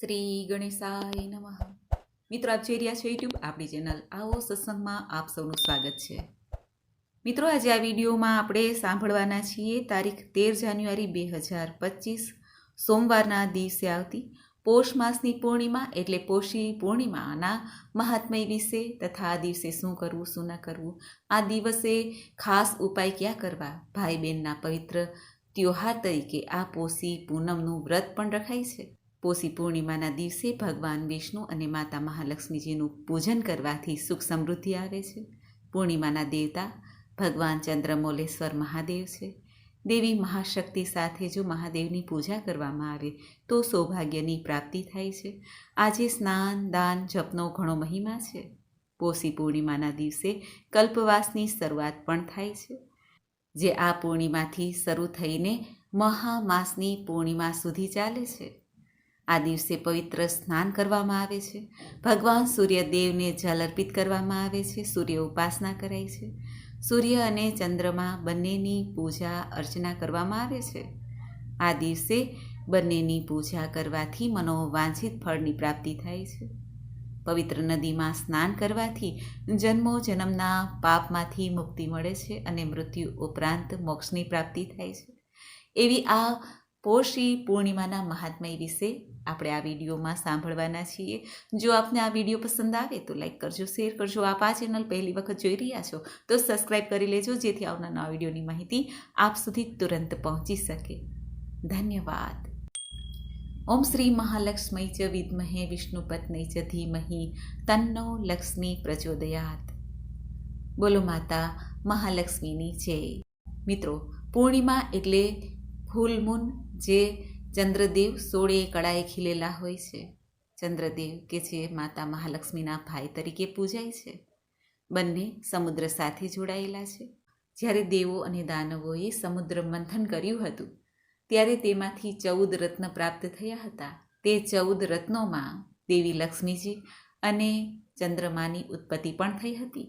શ્રી ગણેશાય નમઃ. મિત્રો, આપ જોઈ રહ્યા છો યુટ્યુબ આપણી ચેનલ આવો સત્સંગમાં આપ સૌનું સ્વાગત છે. મિત્રો, આજે આ વિડીયોમાં આપણે સાંભળવાના છીએ તારીખ તેર જાન્યુઆરી બે હજાર પચીસ, સોમવારના દિવસે આવતી પોષ માસની પૂર્ણિમા એટલે પોષી પૂર્ણિમાના મહાત્મય વિશે તથા આ દિવસે શું કરવું, શું ના કરવું, આ દિવસે ખાસ ઉપાય ક્યાં કરવા ભાઈ બહેનના પવિત્ર ત્યોહાર તરીકે આ પોષી પૂનમનું વ્રત પણ રખાય છે. પોષી પૂર્ણિમાના દિવસે ભગવાન વિષ્ણુ અને માતા મહાલક્ષ્મીજીનું પૂજન કરવાથી સુખ સમૃદ્ધિ આવે છે. પૂર્ણિમાના દેવતા ભગવાન ચંદ્રમોલેશ્વર મહાદેવ છે. દેવી મહાશક્તિ સાથે જો મહાદેવની પૂજા કરવામાં આવે, તો સૌભાગ્યની પ્રાપ્તિ થાય છે. આજે સ્નાન, દાન, જપનો ઘણો મહિમા છે. પોષી પૂર્ણિમાના દિવસે કલ્પવાસની શરૂઆત પણ થાય છે. જે આ પૂર્ણિમાથી શરૂ થઈને મહામાસની પૂર્ણિમા સુધી ચાલે છે. આ દિવસે પવિત્ર સ્નાન કરવામાં આવે છે. ભગવાન સૂર્યદેવને જલ અર્પિત કરવામાં આવે છે. સૂર્ય ઉપાસના કરાય છે. સૂર્ય અને ચંદ્રમા બંનેની પૂજા અર્ચના કરવામાં આવે છે. આ દિવસે બંનેની પૂજા કરવાથી મનોવાંછિત ફળની પ્રાપ્તિ થાય છે. પવિત્ર નદીમાં સ્નાન કરવાથી જન્મો જન્મના પાપમાંથી મુક્તિ મળે છે અને મૃત્યુ ઉપરાંત મોક્ષની પ્રાપ્તિ થાય છે. એવી આ પોષી પૂર્ણિમાના મહાત્મય વિશે આપણે આ વિડીયોમાં સાંભળવાના છીએ. જો આપને આ વીડિયો પસંદ આવે તો લાઈક કરજો, શેર કરજો. આપ આ ચેનલ પહેલી વખત જોઈ રહ્યા છો તો સબસ્ક્રાઈબ કરી લેજો, જેથી આવનાર નવા વિડીયોની માહિતી આપ સુધી તુરંત પહોંચી શકે. ધન્યવાદ. ઓમ શ્રી મહાલક્ષ્મી ચ વિદ્મહે વિષ્ણુપત્ની ચ ધીમહી તન્નો લક્ષ્મી પ્રચોદયાત. બોલો માતા મહાલક્ષ્મીની જય. મિત્રો, પૂર્ણિમા એટલે ફૂલમૂન જે ચંદ્રદેવ સોળે કળાએ ખીલેલા હોય છે. ચંદ્રદેવ કે જે માતા મહાલક્ષ્મીના ભાઈ તરીકે પૂજાય છે. બંને સમુદ્ર સાથે જોડાયેલા છે. જ્યારે દેવો અને દાનવોએ સમુદ્ર મંથન કર્યું હતું, ત્યારે તેમાંથી ચૌદ રત્ન પ્રાપ્ત થયા હતા. તે ચૌદ રત્નોમાં દેવી લક્ષ્મીજી અને ચંદ્રમાની ઉત્પત્તિ પણ થઈ હતી,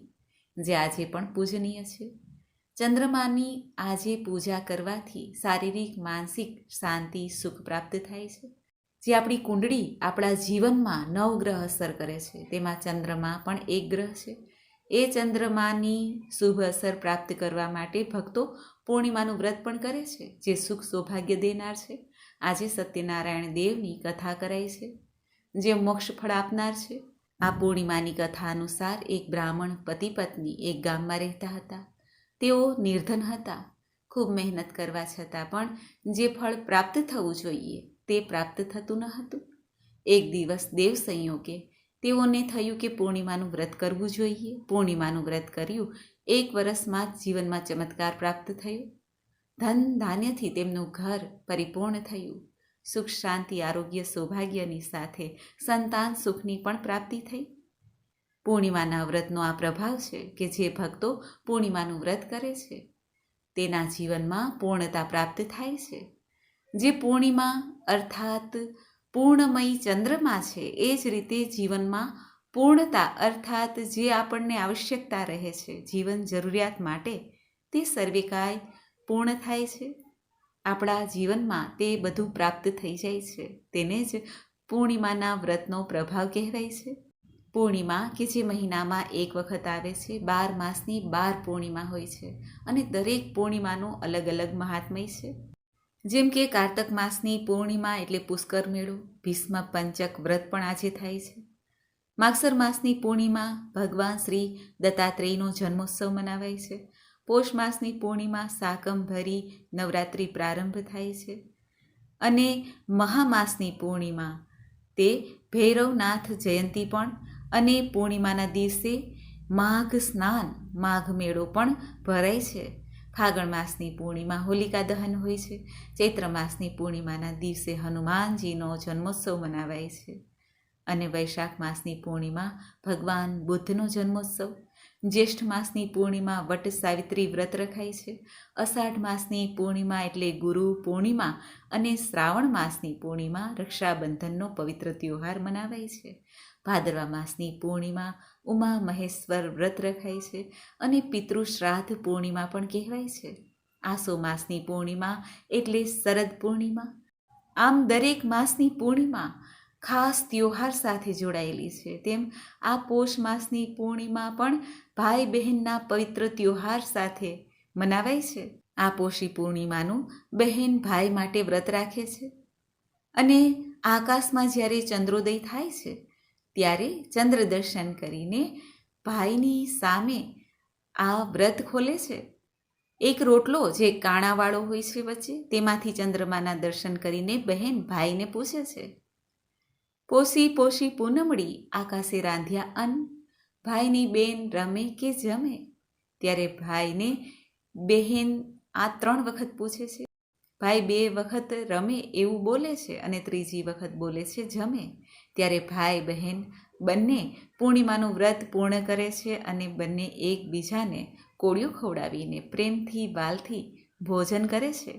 જે આજે પણ પૂજનીય છે. ચંદ્રમાની આજે પૂજા કરવાથી શારીરિક, માનસિક શાંતિ, સુખ પ્રાપ્ત થાય છે. જે આપણી કુંડળી આપણા જીવનમાં નવ ગ્રહ અસર કરે છે. તેમાં ચંદ્રમા પણ એક ગ્રહ છે. એ ચંદ્રમાની શુભ અસર પ્રાપ્ત કરવા માટે ભક્તો પૂર્ણિમાનું વ્રત પણ કરે છે, જે સુખ સૌભાગ્ય દેનાર છે. આજે સત્યનારાયણ દેવની કથા કરાય છે, જે મોક્ષ ફળ આપનાર છે. આ પૂર્ણિમાની કથા અનુસાર એક બ્રાહ્મણ પતિ પત્ની એક ગામમાં રહેતા હતા. તેઓ નિર્ધન હતા. ખૂબ મહેનત કરવા છતાં પણ જે ફળ પ્રાપ્ત થવું જોઈએ તે પ્રાપ્ત થતું ન હતું. એક દિવસ દેવ સંયોગે તેઓને થયું કે પૂર્ણિમાનું વ્રત કરવું જોઈએ. પૂર્ણિમાનું વ્રત કર્યું. એક વર્ષમાં જ જીવનમાં ચમત્કાર પ્રાપ્ત થયો. ધન ધાન્યથી તેમનું ઘર પરિપૂર્ણ થયું. સુખ, શાંતિ, આરોગ્ય, સૌભાગ્યની સાથે સંતાન સુખની પણ પ્રાપ્તિ થઈ. પૂર્ણિમાના વ્રતનો આ પ્રભાવ છે કે જે ભક્તો પૂર્ણિમાનું વ્રત કરે છે. તેના જીવનમાં પૂર્ણતા પ્રાપ્ત થાય છે. જે પૂર્ણિમા અર્થાત પૂર્ણમય ચંદ્રમાં છે, એ જ રીતે જીવનમાં પૂર્ણતા અર્થાત જે આપણને આવશ્યકતા રહે છે, જીવન જરૂરિયાત માટે, તે સર્વિકાય પૂર્ણ થાય છે. આપણા જીવનમાં તે બધું પ્રાપ્ત થઈ જાય છે. તેને જ પૂર્ણિમાના વ્રતનો પ્રભાવ કહેવાય છે. પૂર્ણિમા કે જે મહિનામાં એક વખત આવે છે, બાર માસની બાર પૂર્ણિમા હોય છે અને દરેક પૂર્ણિમાનું અલગ અલગ મહાત્મય છે. જેમ કે કારતક માસની પૂર્ણિમા એટલે પુષ્કર મેળો, ભીષ્મ પંચક વ્રત પણ આજે થાય છે. માગસર માસની પૂર્ણિમા ભગવાન શ્રી દત્તાત્રેયનો જન્મોત્સવ મનાવાય છે. પોષ માસની પૂર્ણિમા સાકમ ભરી નવરાત્રિ પ્રારંભ થાય છે. અને મહામાસની પૂર્ણિમા, તે ભૈરવનાથ જયંતી પણ અને પૂર્ણિમાના દિવસે માઘ સ્નાન, માઘ મેળો પણ ભરાય છે. ફાગણ માસની પૂર્ણિમા હોલિકા દહન હોય છે. ચૈત્ર માસની પૂર્ણિમાના દિવસે હનુમાનજીનો જન્મોત્સવ મનાવાય છે. અને વૈશાખ માસની પૂર્ણિમા ભગવાન બુદ્ધનો જન્મોત્સવ. જ્યેષ્ઠ માસની પૂર્ણિમા વટ સાવિત્રી વ્રત રખાય છે. અષાઢ માસની પૂર્ણિમા એટલે ગુરુ પૂર્ણિમા અને શ્રાવણ માસની પૂર્ણિમા રક્ષાબંધનનો પવિત્ર તહેવાર મનાવાય છે. ભાદરવા માસની પૂર્ણિમા ઉમા મહેશ્વર વ્રત રખાય છે અને પિતૃશ્રાદ્ધ પૂર્ણિમા પણ કહેવાય છે. આસો માસની પૂર્ણિમા એટલે શરદ પૂર્ણિમા. આમ દરેક માસની પૂર્ણિમા ખાસ ત્યોહાર સાથે જોડાયેલી છે. તેમ આ પોષ માસની પૂર્ણિમા પણ ભાઈ બહેનના પવિત્ર ત્યોહાર સાથે મનાવાય છે. આ પોષી પૂર્ણિમાનું બહેન ભાઈ માટે વ્રત રાખે છે. અને આકાશમાં જ્યારે ચંદ્રોદય થાય છે ત્યારે ચંદ્ર દર્શન કરીને ભાઈની સામે આ વ્રત ખોલે છે. એક રોટલો જે કાણાવાળો હોય છે વચ્ચે, તેમાંથી ચંદ્રમાના દર્શન કરીને બહેન ભાઈને પૂછે છે. પોસી પોષી પૂનમડી, આકાશે રાંધ્યા અન્ન. ભાઈની બેન રમે કે જમે? ત્યારે ભાઈને બહેન આ ત્રણ વખત પૂછે છે. ભાઈ બે વખત રમે એવું બોલે છે અને ત્રીજી વખત બોલે છે જમે. ત્યારે ભાઈ બહેન બંને પૂર્ણિમાનું વ્રત પૂર્ણ કરે છે અને બંને એકબીજાને કોળિયું ખવડાવીને પ્રેમથી, વાલથી ભોજન કરે છે.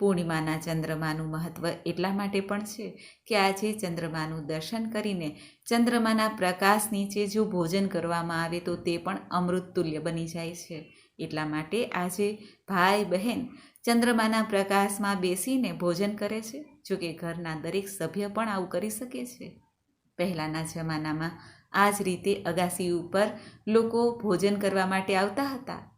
પૂર્ણિમાના ચંદ્રમાનું મહત્ત્વ એટલા માટે પણ છે કે આજે ચંદ્રમાનું દર્શન કરીને ચંદ્રમાના પ્રકાશ નીચે જો ભોજન કરવામાં આવે તો તે પણ અમૃત તુલ્ય બની જાય છે. એટલા માટે આજે ભાઈ બહેન ચંદ્રમાના પ્રકાશમાં બેસીને ભોજન કરે છે, જોકે ઘરના દરેક સભ્ય પણ આવું કરી શકે છે. પહેલાંના જમાનામાં આ જ રીતે અગાસી ઉપર લોકો ભોજન કરવા માટે આવતા હતા.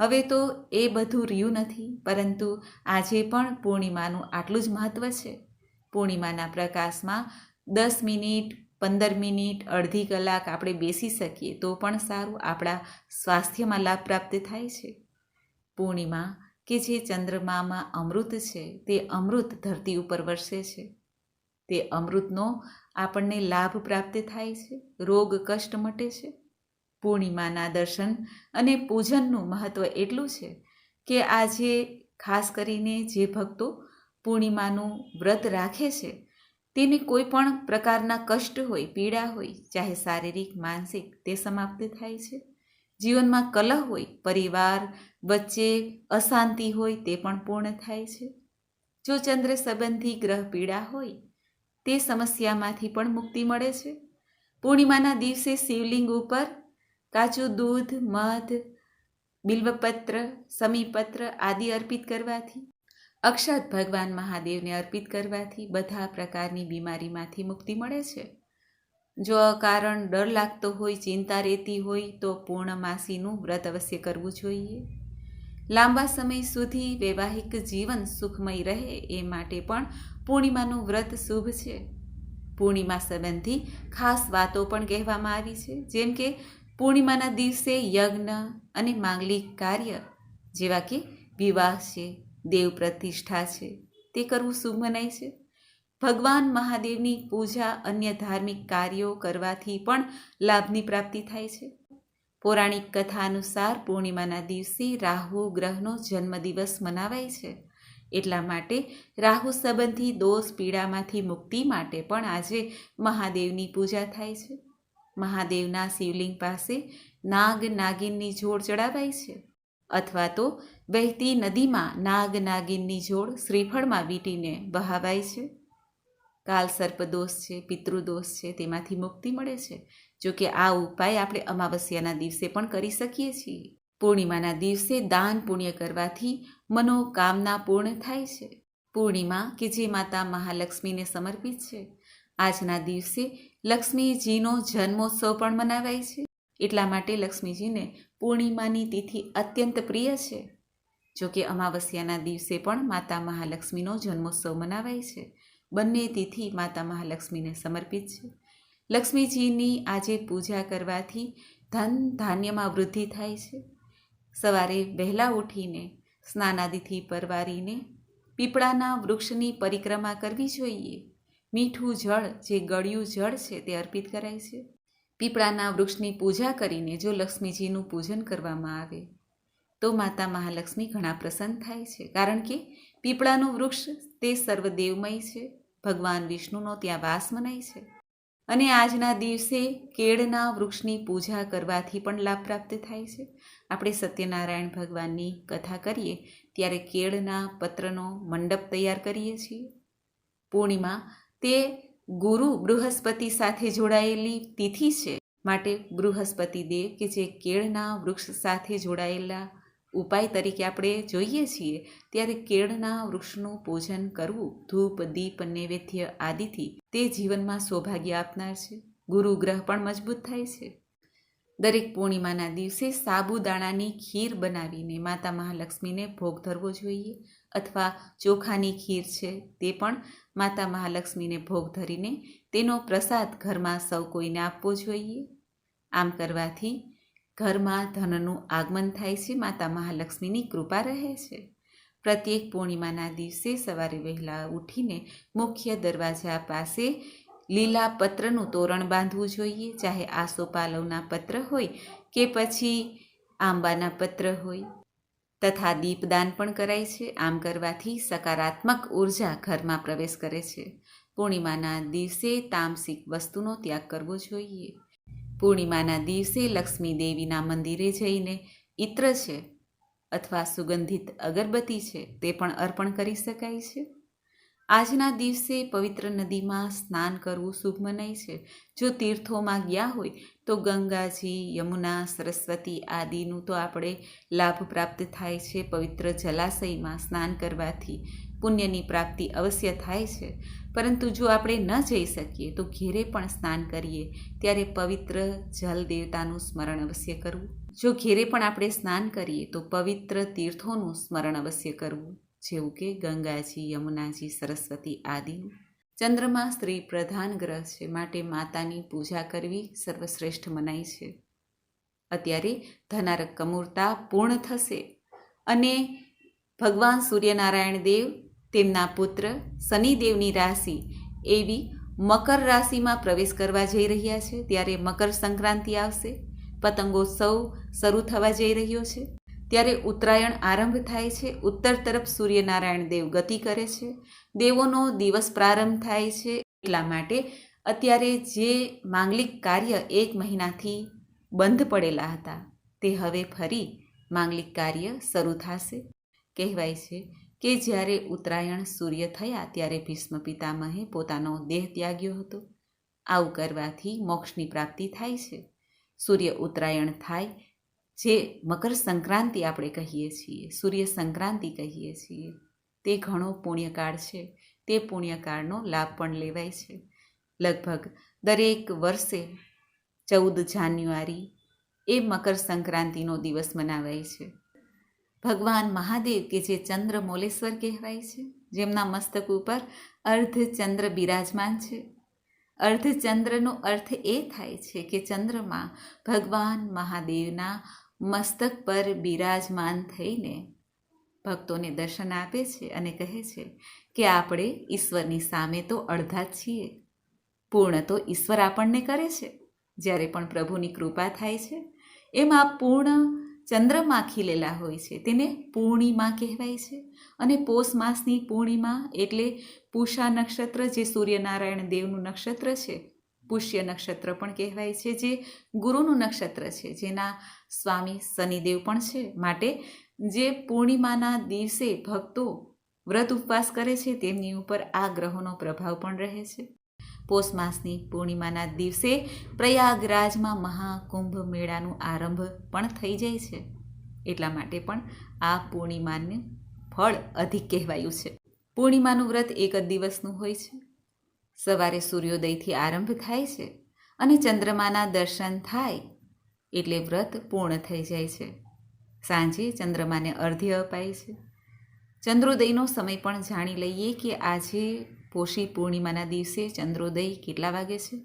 હવે તો એ બધું રહ્યું નથી, પરંતુ આજે પણ પૂર્ણિમાનું આટલું જ મહત્ત્વ છે. પૂર્ણિમાના પ્રકાશમાં દસ મિનિટ, પંદર મિનિટ, અડધી કલાક આપણે બેસી શકીએ તો પણ સારું, આપણા સ્વાસ્થ્યમાં લાભ પ્રાપ્ત થાય છે. પૂર્ણિમા, કે જે ચંદ્રમામાં અમૃત છે, તે અમૃત ધરતી ઉપર વરસે છે. તે અમૃતનો આપણને લાભ પ્રાપ્ત થાય છે, રોગ કષ્ટ મટે છે. પૂર્ણિમાના દર્શન અને પૂજનનું મહત્ત્વ એટલું છે કે આજે ખાસ કરીને જે ભક્તો પૂર્ણિમાનું વ્રત રાખે છે, તેને કોઈ પણ પ્રકારના કષ્ટ હોય, પીડા હોય, ચાહે શારીરિક, માનસિક, તે સમાપ્ત થાય છે. જીવનમાં કલહ હોય, પરિવાર વચ્ચે અશાંતિ હોય, તે પણ પૂર્ણ થાય છે. જો ચંદ્ર સંબંધી ગ્રહ પીડા હોય તે સમસ્યામાંથી પણ મુક્તિ મળે છે. પૂર્ણિમાના દિવસે શિવલિંગ ઉપર કાચું દૂધ, મધ, બિલ્વપત્ર, સમીપત્ર આદિ અર્પિત કરવાથી, અક્ષત ભગવાન મહાદેવને અર્પિત કરવાથી બધા પ્રકારની બીમારીમાંથી મુક્તિ મળે છે. જો અકારણ ડર લાગતો હોય, ચિંતા રહેતી હોય, તો પૂર્ણમાસીનું વ્રત અવશ્ય કરવું જોઈએ. લાંબા સમય સુધી વૈવાહિક જીવન સુખમય રહે એ માટે પણ પૂર્ણિમાનું વ્રત શુભ છે. પૂર્ણિમા સંબંધી ખાસ વાતો પણ કહેવામાં આવી છે. જેમ કે, પૂર્ણિમાના દિવસે યજ્ઞ અને માંગલિક કાર્ય, જેવા કે વિવાહ છે, દેવ પ્રતિષ્ઠા છે, તે કરવું શુભ મનાય છે. ભગવાન મહાદેવની પૂજા અન્ય ધાર્મિક કાર્યો કરવાથી પણ લાભની પ્રાપ્તિ થાય છે. પૌરાણિક કથા અનુસાર પૂર્ણિમાના દિવસે રાહુ ગ્રહનો જન્મદિવસ મનાવાય છે. એટલા માટે રાહુ સંબંધી દોષ પીડામાંથી મુક્તિ માટે પણ આજે મહાદેવની પૂજા થાય છે. મહાદેવના શિવલિંગ પાસે નાગ નાગિનની જોડ ચડાવાય છે. અથવા તો વહેતી નદીમાં નાગ નાગિનની જોડ શ્રીફળમાં વીંટીને બહાવાય છે. કાલ સર્પદોષ છે, પિતૃદોષ છે, તેમાંથી મુક્તિ મળે છે. જો કે આ ઉપાય આપણે અમાવસ્યાના દિવસે પણ કરી શકીએ છીએ. પૂર્ણિમાના દિવસે દાન પુણ્ય કરવાથી મનોકામના પૂર્ણ થાય છે. પૂર્ણિમા કે જે માતા મહાલક્ષ્મીને સમર્પિત છે. આજના દિવસે લક્ષ્મીજીનો જન્મોત્સવ પણ મનાવાય છે. એટલા માટે લક્ષ્મીજીને પૂર્ણિમાની તિથિ અત્યંત પ્રિય છે. જો કે અમાવસ્યાના દિવસે પણ માતા મહાલક્ષ્મીનો જન્મોત્સવ મનાવાય છે. બંને તિથિ માતા મહાલક્ષ્મીને સમર્પિત છે. લક્ષ્મીજીની આજે પૂજા કરવાથી ધન ધાન્યમાં વૃદ્ધિ થાય છે. સવારે વહેલા ઉઠીને, સ્નાનાદિથી પરવારીને, પીપળાના વૃક્ષની પરિક્રમા કરવી જોઈએ. મીઠું જળ, જે ગળ્યું જળ છે તે અર્પિત કરાય છે. પીપળાના વૃક્ષની પૂજા કરીને જો લક્ષ્મીજીનું પૂજન કરવામાં આવે, તો માતા મહાલક્ષ્મી ઘણા પ્રસન્ન થાય છે. કારણ કે પીપળાનું વૃક્ષ તે સર્વદેવમય છે. ભગવાન વિષ્ણુનો ત્યાં વાસ મનાય છે. અને આજના દિવસે કેળના વૃક્ષની પૂજા કરવાથી પણ લાભ પ્રાપ્ત થાય છે. આપણે સત્યનારાયણ ભગવાનની કથા કરીએ, ત્યારે કેળના પત્રનો મંડપ તૈયાર કરીએ છીએ. પૂર્ણિમા તે ગુરુ બૃહસ્પતિ સાથે જોડાયેલી તિથિ છે. માટે બૃહસ્પતિ દેવ કે જે કેળના વૃક્ષ સાથે જોડાયેલા ઉપાય તરીકે આપણે જોઈએ છીએ, ત્યારે કેળના વૃક્ષનું પૂજન કરવું, ધૂપ, દીપ, નૈવેદ્ય આદિથી તે જીવનમાં સૌભાગ્ય આપનાર છે. ગુરુ ગ્રહ પણ મજબૂત થાય છે. દરેક પૂર્ણિમાના દિવસે સાબુદાણાની ખીર બનાવીને માતા મહાલક્ષ્મીને ભોગ ધરવો જોઈએ અથવા ચોખાની ખીર છે તે પણ માતા મહાલક્ષ્મીને ભોગ ધરીને તેનો પ્રસાદ ઘરમાં સૌ કોઈને આપવો જોઈએ. આમ કરવાથી ઘરમાં ધનનું આગમન થાય છે, માતા મહાલક્ષ્મીની કૃપા રહે છે. પ્રત્યેક પૂર્ણિમાના દિવસે સવારે વહેલા ઉઠીને મુખ્ય દરવાજા પાસે લીલા પત્રનું તોરણ બાંધવું જોઈએ, ચાહે આસોપાલવના પત્ર હોય કે પછી આંબાના પત્ર હોય. તથા દીપદાન પણ કરાય છે, આમ કરવાથી સકારાત્મક ઊર્જા ઘરમાં પ્રવેશ કરે છે. પૂર્ણિમાના દિવસે તામસિક વસ્તુનો ત્યાગ કરવો જોઈએ. પૂર્ણિમાના દિવસે લક્ષ્મી દેવીના મંદિરે જઈને ઇત્ર છે અથવા સુગંધિત અગરબત્તી છે તે પણ અર્પણ કરી શકાય છે. આજના દિવસે પવિત્ર નદીમાં સ્નાન કરવું શુભ મનાય છે. જો તીર્થોમાં ગયા હોય તો ગંગાજી, યમુના, સરસ્વતી આદિનું તો આપણે લાભ પ્રાપ્ત થાય છે. પવિત્ર જલાશયમાં સ્નાન કરવાથી પુણ્યની પ્રાપ્તિ અવશ્ય થાય છે. પરંતુ જો આપણે ન જઈ શકીએ તો ઘેરે પણ સ્નાન કરીએ, ત્યારે પવિત્ર જલ દેવતાનું સ્મરણ અવશ્ય કરવું. જો ઘેરે પણ આપણે સ્નાન કરીએ તો પવિત્ર તીર્થોનું સ્મરણ અવશ્ય કરવું, જેવું કે ગંગાજી, યમુનાજી, સરસ્વતી આદિનું. ચંદ્રમાં સ્ત્રી પ્રધાન ગ્રહ છે, માટે માતાની પૂજા કરવી સર્વશ્રેષ્ઠ મનાય છે. અત્યારે ધનારક કમૂરતા પૂર્ણ થશે અને ભગવાન સૂર્યનારાયણ દેવ તેમના પુત્ર શનિદેવની રાશિ એવી મકર રાશિમાં પ્રવેશ કરવા જઈ રહ્યા છે. ત્યારે મકર સંક્રાંતિ આવશે. પતંગોત્સવ શરૂ થવા જઈ રહ્યો છે. ત્યારે ઉત્તરાયણ આરંભ થાય છે. ઉત્તર તરફ સૂર્યનારાયણ દેવ ગતિ કરે છે. દેવોનો દિવસ પ્રારંભ થાય છે. એટલા માટે અત્યારે જે માંગલિક કાર્ય એક મહિનાથી બંધ પડેલા હતા, તે હવે ફરી માંગલિક કાર્ય શરૂ થશે. કહેવાય છે કે જ્યારે ઉત્તરાયણ સૂર્ય થયા ત્યારે ભીષ્મ પિતામહે પોતાનો દેહ ત્યાગ્યો હતો. આવું કરવાથી મોક્ષની પ્રાપ્તિ થાય છે. સૂર્ય ઉત્તરાયણ થાય, જે મકર સંક્રાંતિ આપણે કહીએ છીએ, સૂર્ય સંક્રાંતિ કહીએ છીએ, તે ઘણો પુણ્યકાળ છે. તે પુણ્યકાળનો લાભ પણ લેવાય છે. લગભગ દરેક વર્ષે ચૌદ જાન્યુઆરી એ મકર સંક્રાંતિનો દિવસ મનાવાય છે. ભગવાન મહાદેવ કે જે ચંદ્ર મોલેશ્વર કહેવાય છે, જેમના મસ્તક ઉપર અર્ધચંદ્ર બિરાજમાન છે. અર્ધચંદ્રનો અર્થ એ થાય છે કે ચંદ્રમાં ભગવાન મહાદેવના મસ્તક પર બિરાજમાન થઈને ભક્તોને દર્શન આપે છે અને કહે છે કે આપણે ઈશ્વરની સામે તો અડધા જ છીએ. પૂર્ણ તો ઈશ્વર આપણને કરે છે. જ્યારે પણ પ્રભુની કૃપા થાય છે, એમાં પૂર્ણ ચંદ્રમાં ખીલેલા હોય છે. તેને પૂર્ણિમા કહેવાય છે અને પોષ માસની પૂર્ણિમા એટલે પૂષા નક્ષત્ર, જે સૂર્યનારાયણ દેવનું નક્ષત્ર છે. પુષ્ય નક્ષત્ર પણ કહેવાય છે, જે ગુરુનું નક્ષત્ર છે, જેના સ્વામી શનિદેવ પણ છે. માટે જે પૂર્ણિમાના દિવસે ભક્તો વ્રત ઉપવાસ કરે છે, તેમની ઉપર આ ગ્રહોનો પ્રભાવ પણ રહે છે. પોષ માસની પૂર્ણિમાના દિવસે પ્રયાગરાજમાં મહાકુંભ મેળાનું આરંભ પણ થઈ જાય છે. એટલા માટે પણ આ પૂર્ણિમાનું ફળ અધિક કહેવાયું છે. પૂર્ણિમાનું વ્રત એક જ દિવસનું હોય છે. સવારે સૂર્યોદયથી આરંભ થાય છે અને ચંદ્રમાના દર્શન થાય એટલે વ્રત પૂર્ણ થઈ જાય છે. સાંજે ચંદ્રમાને અર્ધ્ય અપાય છે. ચંદ્રોદયનો સમય પણ જાણી લઈએ કે આજે પોષી પૂર્ણિમાના દિવસે ચંદ્રોદય કેટલા વાગે છે?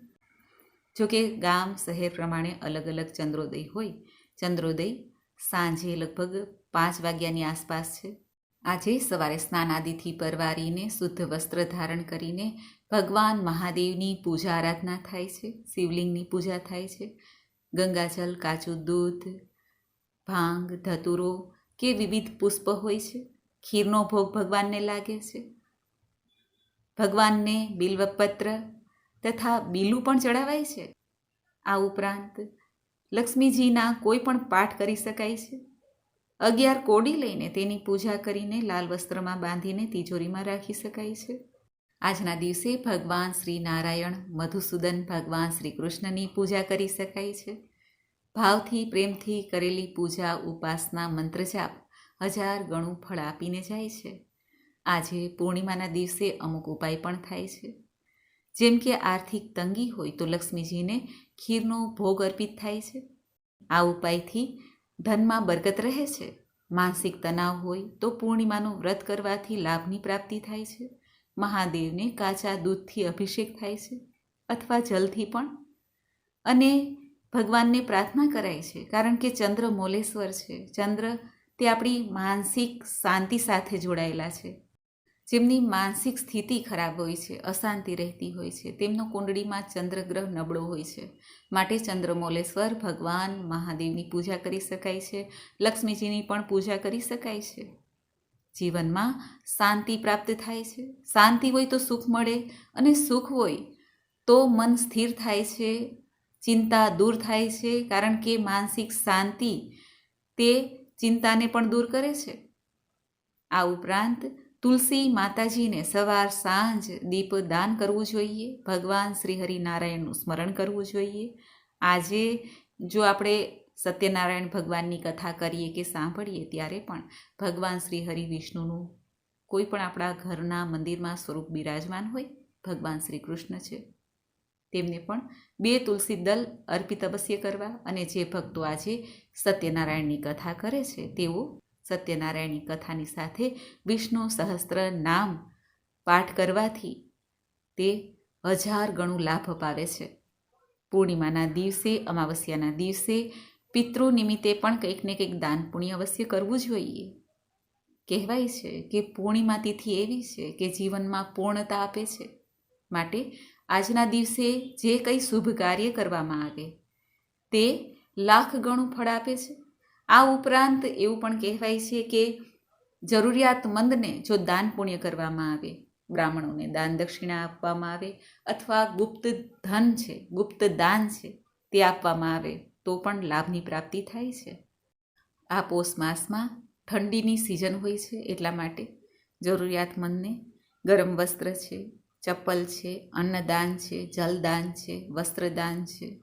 જોકે ગામ, શહેર પ્રમાણે અલગ અલગ ચંદ્રોદય હોય. ચંદ્રોદય સાંજે લગભગ પાંચ વાગ્યાની આસપાસ છે. આજે સવારે સ્નાન આદિથી પરવારીને શુદ્ધ વસ્ત્ર ધારણ કરીને ભગવાન મહાદેવની પૂજા આરાધના થાય છે, શિવલિંગની પૂજા થાય છે. ગંગાજલ કાચું દૂધ, ભાંગ, ધતુરો કે વિવિધ પુષ્પ હોય છે. ખીરનો ભોગ ભગવાનને લાગે છે. ભગવાનને બિલ્વપત્ર તથા બીલું પણ ચડાવાય છે. આ ઉપરાંત લક્ષ્મીજીના કોઈ પણ પાઠ કરી શકાય છે. અગિયાર કોડી લઈને તેની પૂજા કરીને લાલ વસ્ત્રમાં બાંધીને તિજોરીમાં રાખી શકાય છે. આજના દિવસે ભગવાન શ્રી નારાયણ, મધુસૂદન ભગવાન શ્રી કૃષ્ણની પૂજા કરી શકાય છે. ભાવથી પ્રેમથી કરેલી પૂજા, ઉપાસના મંત્ર જાપ હજાર ગણું ફળ આપીને જાય છે. આજે પૂર્ણિમાના દિવસે અમુક ઉપાય પણ થાય છે. જેમ કે આર્થિક તંગી હોય તો લક્ષ્મીજીને ખીરનો ભોગ અર્પિત થાય છે. આ ઉપાયથી ધનમાં બરકત રહે છે. માનસિક તણાવ હોય તો પૂર્ણિમાનું વ્રત કરવાથી લાભની પ્રાપ્તિ થાય છે. મહાદેવને કાચા દૂધથી અભિષેક થાય છે અથવા જલથી પણ. અને ભગવાનને પ્રાર્થના કરાય છે કારણ કે ચંદ્ર મોલેશ્વર છે. ચંદ્ર તે આપણી માનસિક શાંતિ સાથે જોડાયેલા છે. જેમની માનસિક સ્થિતિ ખરાબ હોય છે, અશાંતિ રહેતી હોય છે, તેમનો કુંડળીમાં ચંદ્રગ્રહ નબળો હોય છે. માટે ચંદ્રમોલેશ્વર ભગવાન મહાદેવની પૂજા કરી શકાય છે, લક્ષ્મીજીની પણ પૂજા કરી શકાય છે. જીવનમાં શાંતિ પ્રાપ્ત થાય છે. શાંતિ હોય તો સુખ મળે અને સુખ હોય તો મન સ્થિર થાય છે, ચિંતા દૂર થાય છે, કારણ કે માનસિક શાંતિ તે ચિંતાને પણ દૂર કરે છે. આ ઉપરાંત તુલસી માતાજીને સવાર સાંજ દીપ દાન કરવું જોઈએ, ભગવાન શ્રી હરિનારાયણનું સ્મરણ કરવું જોઈએ. આજે જો આપણે સત્યનારાયણ ભગવાનની કથા કરીએ કે સાંભળીએ ત્યારે પણ ભગવાન શ્રી હરિ વિષ્ણુનું કોઈ પણ આપણા ઘરના મંદિરમાં સ્વરૂપ બિરાજમાન હોય, ભગવાન શ્રી કૃષ્ણ છે. તેમને પણ બે તુલસી દલ અર્પિત અવશ્ય કરવા અને જે ભક્તો આજે સત્યનારાયણની કથા કરે છે તેઓ સત્યનારાયણની કથાની સાથે વિષ્ણુ સહસ્ત્ર નામ પાઠ કરવાથી તે હજાર ગણું લાભ અપાવે છે. પૂર્ણિમાના દિવસે, અમાવસ્યાના દિવસે પિતૃ નિમિત્તે પણ કંઈક ને કંઈક દાન પુણ્ય અવશ્ય કરવું જોઈએ. કહેવાય છે કે પૂર્ણિમા તિથિ એવી છે કે જીવનમાં પૂર્ણતા આપે છે. માટે આજના દિવસે જે કંઈ શુભ કાર્ય કરવામાં આવે, તે લાખ ગણું ફળ આપે છે. આ ઉપરાંત એવું પણ કહેવાય છે કે જરૂરિયાતમંદને જો દાન પુણ્ય કરવામાં આવે, બ્રાહ્મણોને દાન દક્ષિણા આપવામાં આવે અથવા ગુપ્ત ધન છે, ગુપ્ત દાન છે તે આપવામાં આવે, તો પણ લાભની પ્રાપ્તિ થાય છે. આ પોષ માસમાં ઠંડીની સિઝન હોય છે એટલા માટે જરૂરિયાતમંદને ગરમ વસ્ત્ર છે, ચપ્પલ છે, અન્નદાન છે, જલદાન છે, વસ્ત્રદાન છે.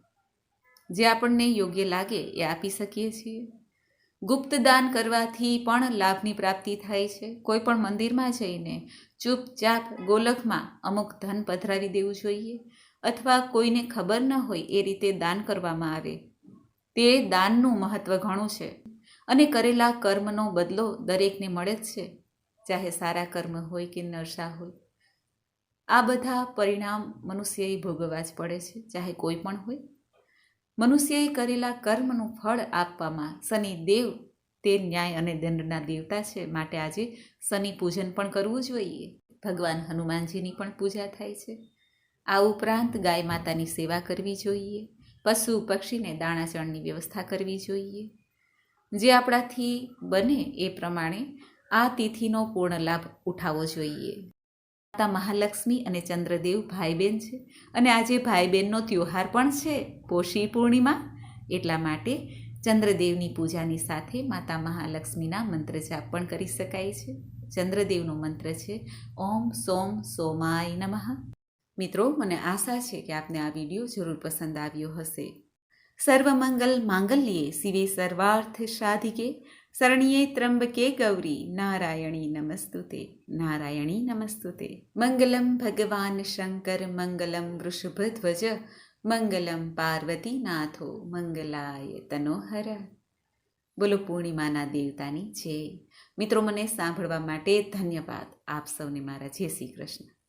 જે આપણને યોગ્ય લાગે એ આપી શકીએ છીએ. ગુપ્ત દાન કરવાથી પણ લાભની પ્રાપ્તિ થાય છે. કોઈ પણ મંદિરમાં જઈને ચૂપચાપ ગોલકમાં અમુક ધન પધરાવી દેવું જોઈએ અથવા કોઈને ખબર ન હોય એ રીતે દાન કરવામાં આવે. તે દાનનું મહત્ત્વ ઘણું છે અને કરેલા કર્મનો બદલો દરેકને મળે જ છે, ચાહે સારા કર્મ હોય કે નરસા હોય. આ બધા પરિણામ મનુષ્યએ ભોગવવા જ પડે છે, ચાહે કોઈ પણ હોય. મનુષ્યએ કરેલા કર્મનું ફળ આપવામાં શનિ દેવ તે ન્યાય અને દંડના દેવતા છે. માટે આજે શનિ પૂજન પણ કરવું જોઈએ. ભગવાન હનુમાનજીની પણ પૂજા થાય છે. આ ઉપરાંત ગાય માતાની સેવા કરવી જોઈએ. પશુ પક્ષીને દાણા ચણની વ્યવસ્થા કરવી જોઈએ. જે આપણાથી બને એ પ્રમાણે આ તિથિનો પૂર્ણ લાભ ઉઠાવવો જોઈએ. માતા મહાલક્ષ્મી અને ચંદ્રદેવ ભાઈ બહેન છે. અને આજે ભાઈ બહેનનો ત્યોહાર પણ છે, પોષી પૂર્ણિમા. એટલા માટે ચંદ્રદેવની પૂજાની સાથે માતા મહાલક્ષ્મીના મંત્ર જાપ પણ કરી શકાય છે. ચંદ્રદેવનો મંત્ર છે, ઓમ સોમ સોમાય નમઃ. મિત્રો, મને આશા છે કે આપને આ વીડિયો જરૂર પસંદ આવ્યો હશે. સર્વમંગલ માંગલ્યે શિવે સર્વાર્થ સાધિકે. શરણ્યે ત્રંબકે ગૌરી નારાયણી નમસ્તુતે નારાયણી નમસ્તુતે મંગલમ ભગવાન શંકર મંગલમ વૃષભધ્વજ મંગલમ પાર્વતીનાથો મંગલાય તનોહર બોલો પૂર્ણિમાના દેવતાની જય. મિત્રો, મને સાંભળવા માટે ધન્યવાદ. આપ સૌને મારા જય શ્રી કૃષ્ણ.